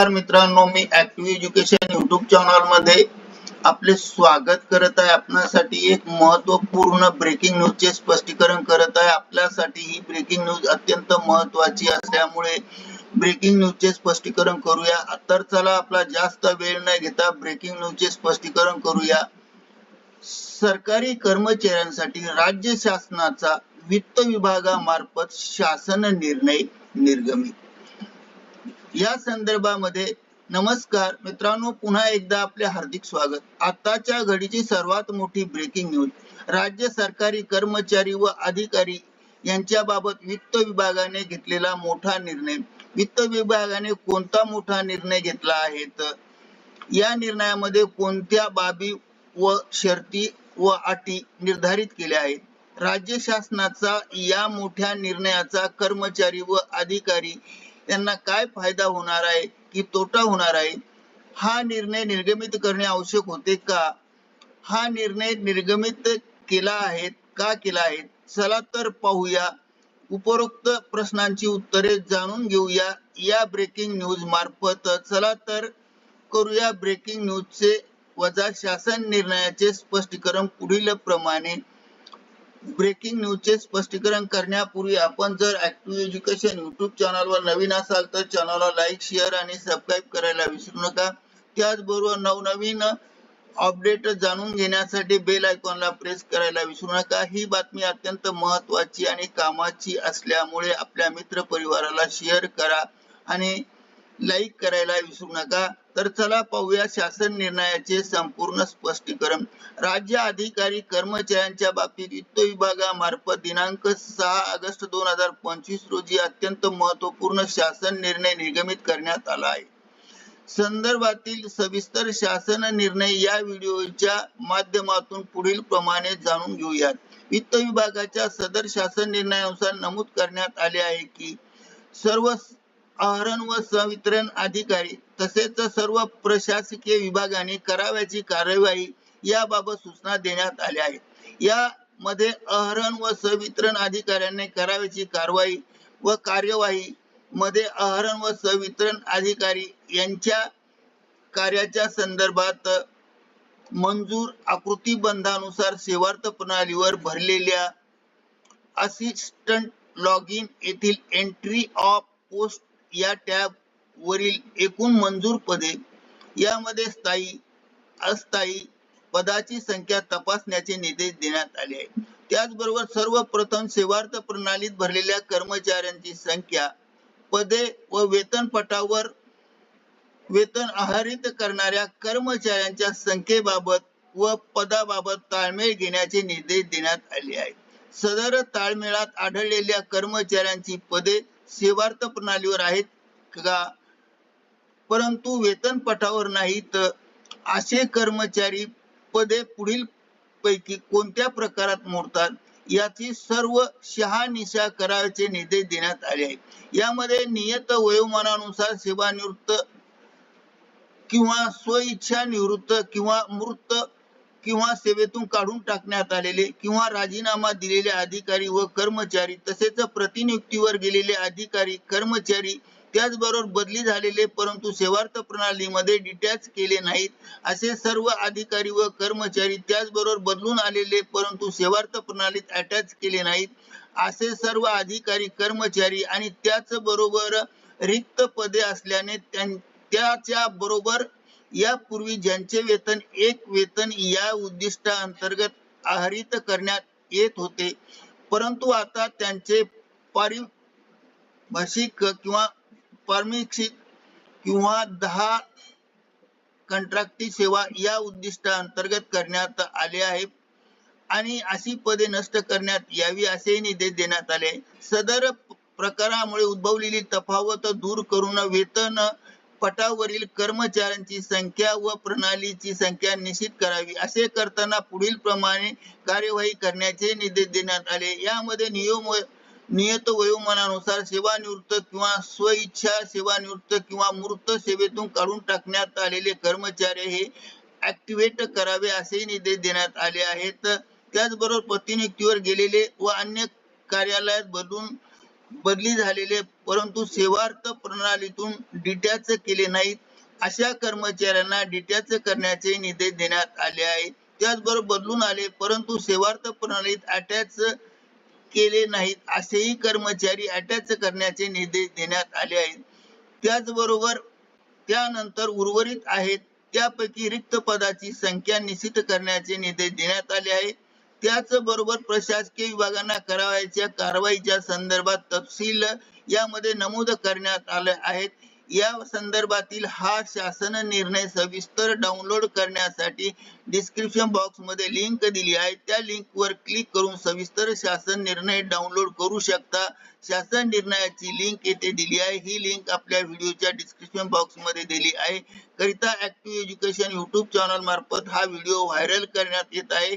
नमस्कार मित्रांनो मी ऍक्टिव्ह एज्युकेशन युट्यूब चॅनलमध्ये आपले स्वागत करत आहे. आपणासाठी एक महत्त्वपूर्ण ब्रेकिंग न्यूज चे स्पष्टीकरण करत आहे. आपल्यासाठी ही ब्रेकिंग न्यूज अत्यंत महत्वाची असल्यामुळे ब्रेकिंग न्यूज चे स्पष्टीकरण करूया. तर चला आपला जास्त वेळ न घेता ब्रेकिंग न्यूज चे स्पष्टीकरण करूया. सरकारी कर्मचाऱ्यांसाठी राज्य शासनाचा वित्त विभागामार्फत शासन निर्णय निर्गमित. या संदर्भामध्ये नमस्कार. मित्रांनो पुन्हा एकदा आपले हार्दिक स्वागत. आताच्या घडीची सर्वात मोठी ब्रेकिंग न्यूज राज्य सरकारी कर्मचारी व अधिकारी यांच्याबाबत वित्त विभागाने घेतलेला मोठा निर्णय. वित्त विभागाने कोणता मोठा निर्णय घेतला आहे? तर या निर्णयामध्ये कोणत्या बाबी व शर्ती व अटी निर्धारित केल्या आहेत? राज्य शासनाचा या मोठ्या निर्णयाचा कर्मचारी व अधिकारी त्यांना काय फायदा होणार आहे? की तोटा होणार आहे? हा निर्णय निर्गमित करणे आवश्यक होते का? हा निर्णय निर्गमित केला आहे का केला आहे? चला तर पाहूया. उपरोक्त प्रश्नांची उत्तरे जाणून घेऊया. या ब्रेकिंग न्यूज मार्फत चला तर करूया ब्रेकिंग न्यूजचे वजा. शासन निर्णयाचे स्पष्टीकरण पुढील प्रमाणे ब्रेकिंग न्यूजचे स्पष्टीकरण करण्यापूर्वी आपण जर ऍक्टिव्ह एज्युकेशन युट्यूब चॅनलवर नवीन असाल तर चॅनलला लाईक शेअर आणि सबस्क्राईब करायला विसरू नका. त्याचबरोबर नवनवीन अपडेट जाणून घेण्यासाठी बेल आयकॉनला प्रेस करायला विसरू नका. ही बातमी अत्यंत महत्वाची आणि कामाची असल्यामुळे आपल्या मित्र परिवाराला शेअर करा आणि लाईक करायला विसरू नका. तर चला पाहूया शासन निर्णयाचे संपूर्ण स्पष्टीकरण. राज्य अधिकारी कर्मचाऱ्यांच्या बाबतीत वित्त विभागामार्फत दिनांक सहा ऑगस्ट दोन हजार पंचवीस रोजी अत्यंत महत्त्वपूर्ण शासन निर्णय निर्गमित करण्यात आला आहे. संदर्भातील सविस्तर शासन निर्णय या व्हिडिओच्या माध्यमातून पुढील प्रमाणे जाणून घेऊयात. वित्त विभागाच्या सदर शासन निर्णयानुसार नमूद करण्यात आले आहे की सर्व आहरण व संवितरण अधिकारी तसेच सर्व प्रशासकीय विभागाने करावयाची कार्यवाही याबाबत सूचना देण्यात आल्या आहेत. यामध्ये आहरण व संवितरण अधिकाऱ्यांनी करावयाची कारवाई व कार्यवाही मध्ये आहरण व संवितरण अधिकारी यांच्या कार्याच्या संदर्भात मंजूर आकृती बंधानुसार सेवार्थ प्रणालीवर भरलेल्या असिस्टंट लॉग इन येथील एंट्री ऑफ पोस्ट या टॅब वरील एकूण मंजूर पदे यामध्ये स्थायी अस्थायी पदाची संख्या तपासण्याचे निर्देश देण्यात आले आहेत. त्याचबरोबर सर्वप्रथम सेवार्थ प्रणालीत भरलेल्या कर्मचाऱ्यांची संख्या पदे व वेतनपटावर वेतन आहारित करणाऱ्या कर्मचाऱ्यांच्या संख्येबाबत व पदाबाबत ताळमेळ घेण्याचे निर्देश देण्यात आले आहेत. सदर ताळमेळात आढळलेल्या कर्मचाऱ्यांची पदे सेवार्थ प्रणालीवर आहेत का? परंतु वेतन पटावर नाहीत असे कर्मचारी पदे पुढील पैकी कोणत्या प्रकारात मोडतात? याची सर्व शहानिशा करायचे निर्देश देण्यात आले आहेत. यामध्ये नियत वयोमानानुसार सेवानिवृत्त किंवा स्वइच्छा निवृत्त किंवा मृत किंवा सेवेतून काढून टाकण्यात आलेले किंवा राजीनामा दिलेले अधिकारी व कर्मचारी तसेच प्रतिनियुक्तीवर गेलेले अधिकारी कर्मचारी त्याचबरोबर बदली झालेले परंतु सेवार्थ प्रणालीमध्ये डिटॅच केले नाहीत असे सर्व अधिकारी व कर्मचारी त्याचबरोबर बदलून आलेले परंतु सेवार्थ प्रणालीत अटॅच केले नाहीत असे सर्व अधिकारी कर्मचारी आणि त्याच बरोबर रिक्त पदे असल्याने त्याच्या बरोबर यापूर्वी ज्यांचे वेतन एक वेतन या उद्दिष्टा अंतर्गत आहरित करण्यात येत होते. परंतु आता त्यांचे पारिभाषिक किंवा पारमिक्षिक किंवा दहा कंत्राटी सेवा या उद्दिष्टा अंतर्गत करण्यात आले आहे. आणि अशी पदे नष्ट करण्यात यावी असे निर्देश देण्यात आले. सदर प्रकारामुळे उद्भवलेली तफावत दूर करून वेतन पटावरील कर्मचाऱ्यांची संख्या व प्रणालीची संख्या निश्चित करावी. असे करताना पुढील प्रमाणे कार्यवाही करण्याचे निर्देश देण्यात आले. यामध्ये नियम नियत वयोमानानुसार सेवानिवृत्त किंवा स्वइच्छा सेवानिवृत्त किंवा मृत सेवेतून काढून टाकण्यात आलेले कर्मचारी हे ऍक्टिव्हेट करावे असे निर्देश देण्यात आले आहेत. त्याचबरोबर प्रतिनियुक्तीवर गेलेले व अन्य कार्यालयात बदलून बदली झालेले परंतु सेवार्थ प्रणालीतून डिटॅच केले नाहीत. अशा कर्मचाऱ्यांना डिटॅच करण्याचे निर्देश देण्यात आले आहे. त्याचबरोबर बदलून आले परंतु सेवार्थ प्रणालीत अटॅच केले नाहीत असेही कर्मचारी अटॅच करण्याचे निर्देश देण्यात आले आहेत. त्याचबरोबर त्यानंतर उर्वरित आहेत. त्यापैकी रिक्त पदाची संख्या निश्चित करण्याचे निर्देश देण्यात आले आहेत त्याचबरोबर प्रशासकीय विभागांना करावयाच्या कारवाईच्या संदर्भात तपशील यामध्ये नमूद करण्यात आले आहेत. या संदर्भातील हा शासन निर्णय सविस्तर डाउनलोड करण्यासाठी डिस्क्रिप्शन बॉक्समध्ये लिंक दिली आहे. त्या लिंक वर क्लिक करून सविस्तर शासन निर्णय डाउनलोड करू शकता. शासन निर्णयाची लिंक येथे दिली आहे. ही लिंक आपल्या व्हिडिओच्या डिस्क्रिप्शन बॉक्समध्ये दिली आहे. करिता ऍक्टिव्ह एज्युकेशन युट्यूब चॅनल मार्फत हा व्हिडिओ व्हायरल करण्यात येत आहे.